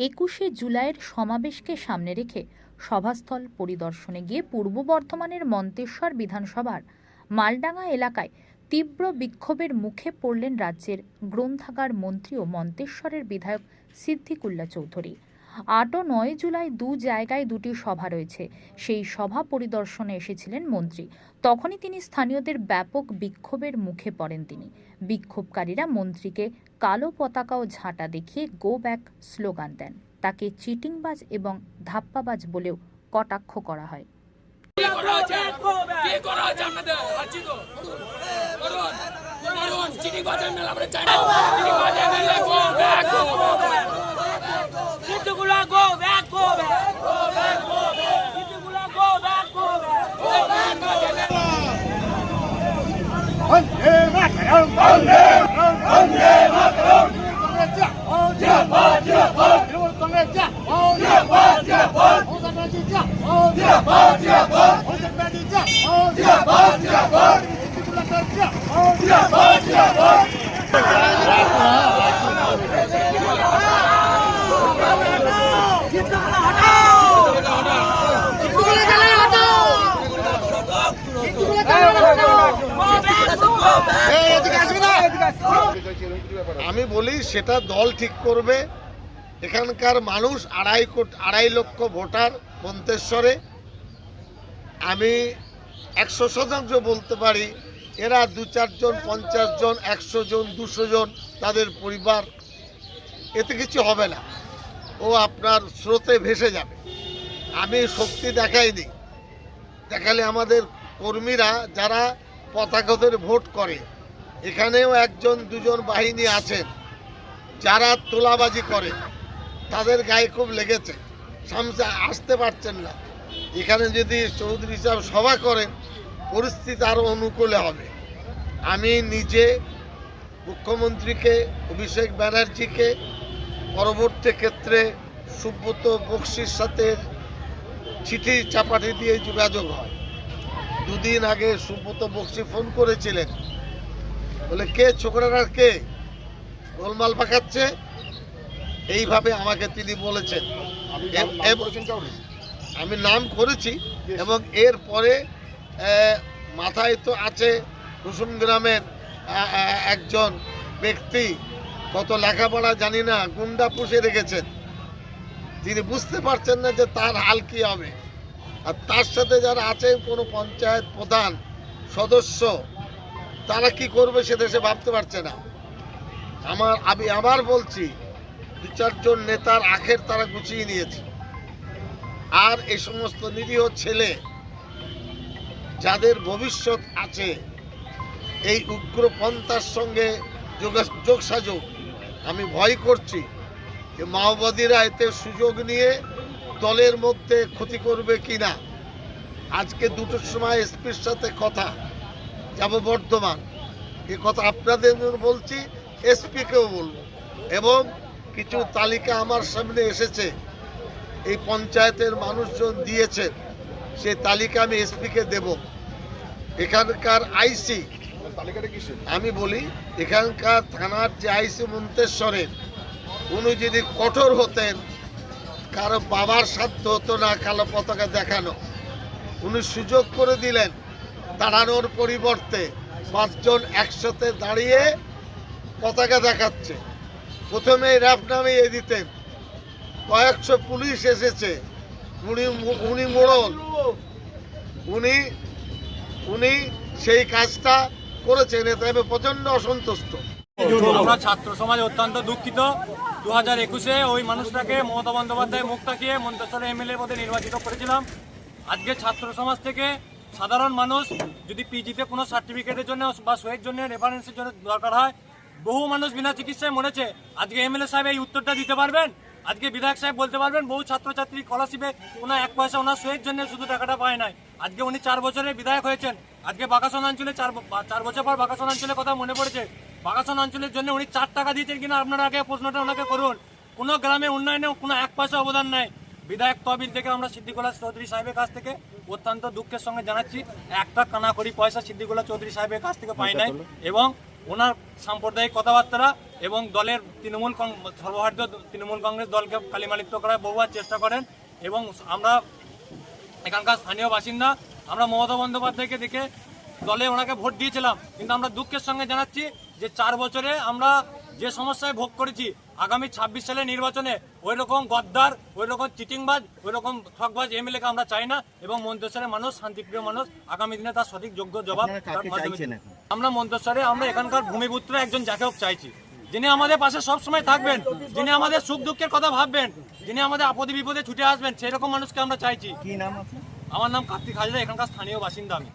একুশে জুলাইয়ের সমাবেশকে সামনে রেখে সভাস্থল পরিদর্শনে গিয়ে পূর্ব বর্ধমানের মন্তেশ্বর বিধানসভার মালডাঙ্গা এলাকায় তীব্র বিক্ষোভের মুখে পড়লেন রাজ্যের গ্রন্থাগার মন্ত্রী ও মন্তেশ্বরের বিধায়ক সিদ্ধিকুল্লা চৌধুরী। আট ও নয় জুলাই দু জায়গায় দুটি সভা রয়েছে। সেই সভা পরিদর্শনে এসেছিলেন মন্ত্রী। তখনই তিনি স্থানীয়দের ব্যাপক বিক্ষোভের মুখে পড়েন তিনি। বিক্ষোভকারীরা মন্ত্রীকে কালো পতাকা ও ঝাঁটা দেখিয়ে গো ব্যাক স্লোগান দেন। তাকে চিটিংবাজ এবং ধাপ্পাবাজ বলেও কটাক্ষ করা হয়। কি করা হয়েছে কি করা হয়েছে আপনাদের আছি তো করুন করুন চিনি বাজার মেলা আমরা চাই না চিনি বাজার মেলা গো ব্যাক গো সিদ্ধগুলা গো ব্যাক গো ব্যাক সিদ্ধগুলা গো ব্যাক গো ব্যাক বন্দে মাতরম বন্দে বন্দে মাতরম জিন্দাবাদ জিন্দাবাদ তৃণমূল কংগ্রেস জিন্দাবাদ জিন্দাবাদ মমতা ব্যানার্জি জিন্দাবাদ জিন্দাবাদ মমতা ব্যানার্জি জিন্দাবাদ জিন্দাবাদ জিন্দাবাদ জিন্দাবাদ আমি বলি সেটা দল ঠিক করবে। এখানকার মানুষ আড়াই কোটি আড়াই লক্ষ ভোটার। মন্তেশ্বরে। আমি একশো শতাংশ বলতে পারি, এরা দু চারজন, পঞ্চাশ জন, একশো জন, দুশো জন তাদের পরিবার। এতে কিছু হবে না। ও আপনার স্রোতে ভেসে যাবে। আমি শক্তি দেখাইনি। দেখালে আমাদের কর্মীরা যারা পতাকা ধরে ভোট করে, এখানেও একজন, দুজন বাহিনী আছেন, যারা তোলাবাজি করে, তাদের গায়ে খুব লেগেছে। সামনে আসতে পারছেন না। এখানে যদি চৌধুরী সাহেব সভা করেন, পরিস্থিতি আরও অনুকূলে হবে। আমি নিজে মুখ্যমন্ত্রীকে, অভিষেক ব্যানার্জিকে, পরবর্তী ক্ষেত্রে সুব্রত বক্সির সাথে চিঠি চাপাটি দিয়ে যোগাযোগ হয়। দুদিন আগে সুব্রত বক্সি ফোন করেছিলেন। বলে, কে ছোকরার কে? গোলমাল পাকাচ্ছে? এইভাবে আমাকে তিনি বলেছেন। আমি নাম করেছি এবং এর পরে মাথায় তো আছে কুসুম গ্রামের একজন ব্যক্তি কত লেখাপড়া জানি না গুন্ডা পুষে রেখেছেন। তিনি বুঝতে পারছেন না যে তার হাল কি হবে। আর তার সাথে যারা আছে কোনো পঞ্চায়েত প্রধান সদস্য তারা কি করবে সে দেশে ভাবতে পারছে না। আমার আমি আবার বলছি দু চারজন নেতার আখের তারা গুছিয়ে নিয়েছে। আর এই সমস্ত নিরীহ ছেলে যাদের ভবিষ্যৎ আছে, এই উগ্রপন্থার সঙ্গে যোগা- যোগসাযোগ, আমি ভয় করছি যে মাওবাদীরা এতে সুযোগ নিয়ে দলের মধ্যে ক্ষতি করবে কি না আজকে দুটোর সময় এসপির সাথে কথা, যাব বর্ধমান। এ কথা আপনাদের বলছি, এসপিকেও বলব। এবং কিছু তালিকা আমার সামনে এসেছে। এই পঞ্চায়েতের মানুষজন দিয়েছেন সেই তালিকা আমি এসপিকে দেব। এখানকার আইসি আমি বলি এখানকার থানার যে আইসি মন্তেশ্বরের উনি যদি কঠোর হতেন কারও বাবার সাধ্য হতো না কালো পতাকা দেখানো। উনি সুযোগ করে দিলেন দাঁড়ানোর পরিবর্তে পাঁচজন একসাথে দাঁড়িয়ে পতাকা দেখাচ্ছে। প্রথমে র্যাপ নামিয়ে দিতেন কয়েকশো পুলিশ এসেছে। উনি উনি মোড়ল। উনি উনি সেই কাজটা করেছেন। এতে আমি প্রচণ্ড অসন্তুষ্ট। আমরা ছাত্র সমাজ অত্যন্ত দুঃখিত। দু হাজার একুশে ওই মানুষটাকে মমতা বন্দ্যোপাধ্যায় মুখ তাকিয়ে মন্তেশ্বর এমএলএ পদে নির্বাচিত করেছিলাম। আজকে ছাত্র সমাজ থেকে সাধারণ মানুষ যদি পিজিতে কোনো সার্টিফিকেটের জন্য বা সোয়ের জন্য রেফারেন্সের জন্য দরকার হয় বহু মানুষ বিনা চিকিৎসায় মরেছে। আজকে এমএলএ সাহেব এই উত্তরটা দিতে পারবেন? আজকে বিধায়ক সাহেব বলতে পারবেন বহু ছাত্রছাত্রী স্কলারশিপে ওনার এক পয়সা ওনার সইয়ের জন্য শুধু টাকাটা পায় নাই। আজকে উনি চার বছরের বিধায়ক হয়েছেন। আজকে বাকাসন অঞ্চলে চার চার বছর পর বাকাসন অঞ্চলের কথা মনে পড়েছে। বাকাসন অঞ্চলের জন্য উনি চার টাকা দিয়েছেন কিনা আপনারা আগে প্রশ্নটা ওনাকে করুন। কোনো গ্রামে উন্নয়নে কোনো এক পয়সা অবদান নাই। বিধায়ক তহবিল থেকে আমরা সিদ্দিকুল্লাহ চৌধুরী সাহেবের কাছ থেকে অত্যন্ত দুঃখের সঙ্গে জানাচ্ছি একটা কানাকড়ি পয়সা সিদ্দিকুল্লাহ চৌধুরী সাহেবের কাছ থেকে পাই নাই এবং ওনার সাম্প্রদায়িক কথাবার্তা এবং দলের তৃণমূল সর্বভারতীয় তৃণমূল কংগ্রেস দলকে কালিমালিপ্ত করার বহুবার চেষ্টা করেন এবং আমরা এখানকার স্থানীয় বাসিন্দা আমরা মমতা বন্দ্যোপাধ্যায়কে দেখে দলে ওনাকে ভোট দিয়েছিলাম কিন্তু আমরা দুঃখের সঙ্গে জানাচ্ছি যে চার বছরে আমরা যে সমস্যায় ভোগ করেছি আগামী ছাব্বিশ সালের নির্বাচনে ওই রকম গদ্দার ওই রকম চিটিংবাজ ওই রকম ঠকবাজ এমএলএকে আমরা চাই না এবং মন্তেশ্বরের মানুষ শান্তিপ্রিয় মানুষ আগামী দিনে তার সঠিক যোগ্য জবাব তার মাধ্যমে। আমরা মন্ত্রস্বরে আমরা এখানকার ভূমিপুত্র একজন যাকে হোক চাইছি। যিনি আমাদের পাশে সবসময় থাকবেন যিনি আমাদের সুখ দুঃখের কথা ভাববেন যিনি আমাদের আপদে বিপদে ছুটে আসবেন সেরকম মানুষকে আমরা চাইছি। কি নাম আমার নাম কার্তিক হাজরা এখানকার স্থানীয় বাসিন্দা আমি।